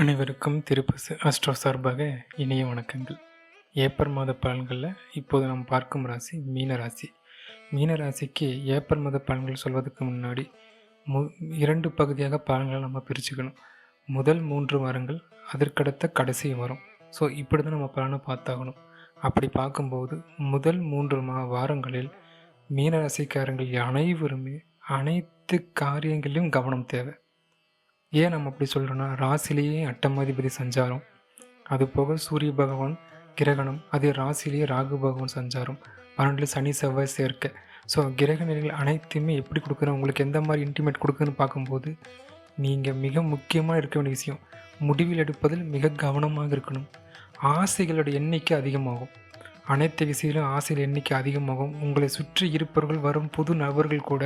அனைவருக்கும் திருப்பசு அஸ்ட்ரோ சார்பாக இணைய வணக்கங்கள். ஏப்ரல் மாத பலன்களில் இப்போது நாம் பார்க்கும் ராசி மீன ராசி மீன ராசிக்கு ஏப்ரல் மாத பலன்கள் சொல்வதற்கு முன்னாடி மு இரண்டு பகுதியாக பலன்களை நம்ம பிரிச்சுக்கணும். முதல் மூன்று வாரங்கள் அதற்கடுத்த கடைசி வாரம். ஸோ இப்படி தான் நம்ம பலனை பார்த்தாகணும். அப்படி பார்க்கும்போது முதல் மூன்று மா வாரங்களில் மீன ராசிக்காரங்கள் அனைவருமே அனைத்து காரியங்களிலும் கவனம் தேவை. ஏன் நம்ம அப்படி சொல்கிறோன்னா ராசிலேயே அட்டமாதிபதி சஞ்சாரம். அது போக சூரிய பகவான் கிரகணம் அது ராசிலேயே ராகு பகவான் சஞ்சாரம். பன்னெண்டில் சனி செவ்வாய் சேர்க்கை. ஸோ கிரக நிலைகள் அனைத்துமே எப்படி கொடுக்குறோம்? உங்களுக்கு எந்த மாதிரி இன்டிமேட் கொடுக்குன்னு பார்க்கும்போது நீங்கள் மிக முக்கியமாக இருக்க வேண்டிய விஷயம் முடிவில் எடுப்பதில் மிக கவனமாக இருக்கணும். ஆசைகளோட எண்ணிக்கை அதிகமாகும். அனைத்து விஷயங்களும் ஆசைகள் எண்ணிக்கை அதிகமாகும். உங்களை சுற்றி இருப்பவர்கள் வரும் புது நபர்கள் கூட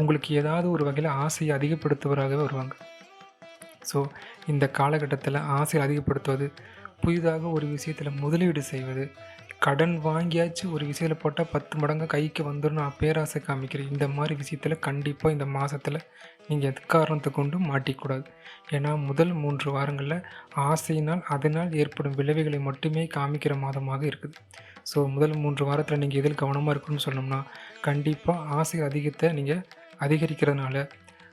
உங்களுக்கு ஏதாவது ஒரு வகையில் ஆசையை அதிகப்படுத்துவராகவே வருவாங்க. ஸோ இந்த காலகட்டத்தில் ஆசை அதிகப்படுத்துவது புதிதாக ஒரு விஷயத்தில் முதலீடு செய்வது கடன் வாங்கியாச்சும் ஒரு விஷயத்தில் போட்டால் பத்து மடங்கு கைக்கு வந்துடும் பேராசை காமிக்கிறேன். இந்த மாதிரி விஷயத்தில் கண்டிப்பாக இந்த மாதத்தில் நீங்கள் எக்காரணத்தை கொண்டு மாட்டிக்கூடாது. ஏன்னா முதல் மூன்று வாரங்களில் ஆசையினால் அதனால் ஏற்படும் விளைவுகளை மட்டுமே காமிக்கிற மாதமாக இருக்குது. ஸோ முதல் மூன்று வாரத்தில் நீங்கள் எதில் கவனமாக இருக்கணும்னு சொன்னோம்னா கண்டிப்பாக ஆசை அதிகத்தை நீங்கள் அதிகரிக்கிறதுனால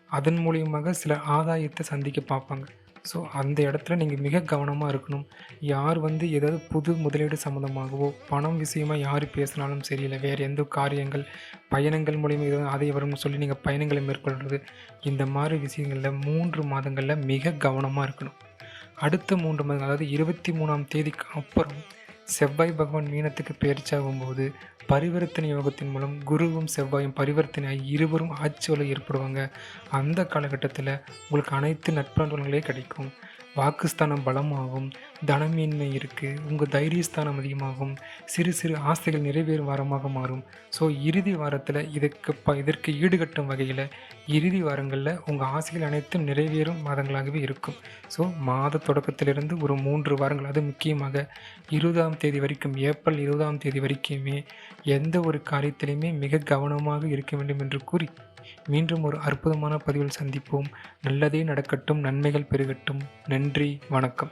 அதன் மூலியமாக சில ஆதாயத்தை சந்திக்க பார்ப்பாங்க. ஸோ அந்த இடத்துல நீங்கள் மிக கவனமாக இருக்கணும். யார் வந்து ஏதாவது புது முதலீடு சம்மந்தமாகவோ பணம் விஷயமாக யார் பேசினாலும் சரியில்லை வேறு எந்த காரியங்கள் பயணங்கள் மூலியமாக எதாவது அதை வரும்னு சொல்லி நீங்கள் பயணங்களை மேற்கொள்வது இந்த மாதிரி விஷயங்களில் மூன்று மாதங்களில் மிக கவனமாக இருக்கணும். அடுத்த மூன்று மாதங்கள் அதாவது இருபத்தி மூணாம் தேதிக்கு அப்புறம் செவ்வாய் பகவான் மீனத்துக்கு பேர்ச்சாகும் போது பரிவர்த்தனை யோகத்தின் மூலம் குருவும் செவ்வாயும் பரிவர்த்தனை இருவரும் ஆட்சி ஏற்படுவாங்க. அந்த காலகட்டத்தில் உங்களுக்கு அனைத்து நட்புணர்களே கிடைக்கும். வாக்குஸ்தானம் பலமாகும் தனமின்மை இருக்குது உங்கள் தைரியஸ்தானம் அதிகமாகும் சிறு சிறு ஆசைகள் நிறைவேறும் வாரமாக மாறும். ஸோ இறுதி வாரத்தில் இதுக்கு ப இதற்கு ஈடுகட்டும் வகையில் இறுதி வாரங்களில் உங்கள் ஆசைகள் அனைத்தும் நிறைவேறும் மாதங்களாகவே இருக்கும். ஸோ மாத தொடக்கத்திலிருந்து ஒரு மூன்று வாரங்கள் அது முக்கியமாக இருபதாம் தேதி வரைக்கும் ஏப்ரல் இருபதாம் தேதி வரைக்குமே எந்த ஒரு காரியத்திலையுமே மிக கவனமாக இருக்க வேண்டும் என்று கூறி மீண்டும் ஒரு அற்புதமான பதிவில் சந்திப்போம். நல்லதே நடக்கட்டும் நன்மைகள் பெருகட்டும். நன்றி வணக்கம்.